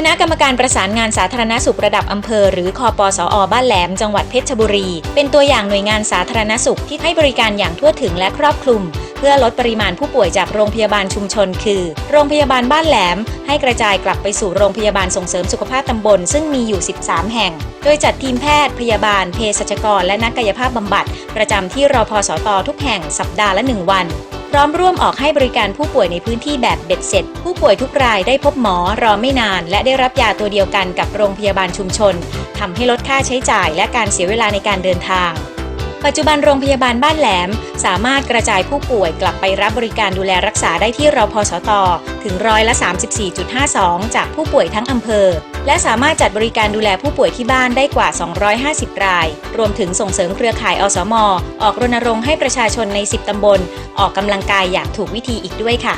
คณะกรรมการประสานงานสาธารณสุขระดับอำเภอ หรือคอปสอบ้านแหลม จังหวัดเพชรบุรี เป็นตัวอย่างหน่วยงานสาธารณสุขที่ให้บริการอย่างทั่วถึงและครอบคลุม เพื่อลดปริมาณผู้ป่วยจากโรงพยาบาลชุมชน คือ โรงพยาบาลบ้านแหลม ให้กระจายกลับไปสู่โรงพยาบาลส่งเสริมสุขภาพตำบล ซึ่งมีอยู่ 13 แห่ง โดยจัดทีมแพทย์ พยาบาล เภสัชกร และนักกายภาพบำบัด ประจำที่รอพสตทุกแห่งสัปดาห์ละ 1 วัน ร้อมร่วมออกให้บริการผู้ป่วยในพื้นที่แบบเบ็ดเสร็จ ผู้ป่วยทุกรายได้พบหมอรอไม่นาน และได้รับยาตัวเดียวกันกับโรงพยาบาลชุมชนทำให้ลดค่าใช้จ่ายและการเสียเวลาในการเดินทาง ปัจจุบันโรงพยาบาลบ้านแหลม สามารถกระจายผู้ป่วยกลับไปรับบริการดูแลรักษาได้ที่รพสต ถึงร้อยละ 34.52 จากผู้ป่วยทั้งอำเภอ และสามารถจัดบริการดูแลผู้ป่วยที่บ้านได้กว่า 250 ราย รวมถึงส่งเสริมเครือข่ายอสม ออกรณรงค์ให้ประชาชนใน 10 ตำบล ออกกำลังกายอย่างถูกวิธีอีกด้วยค่ะ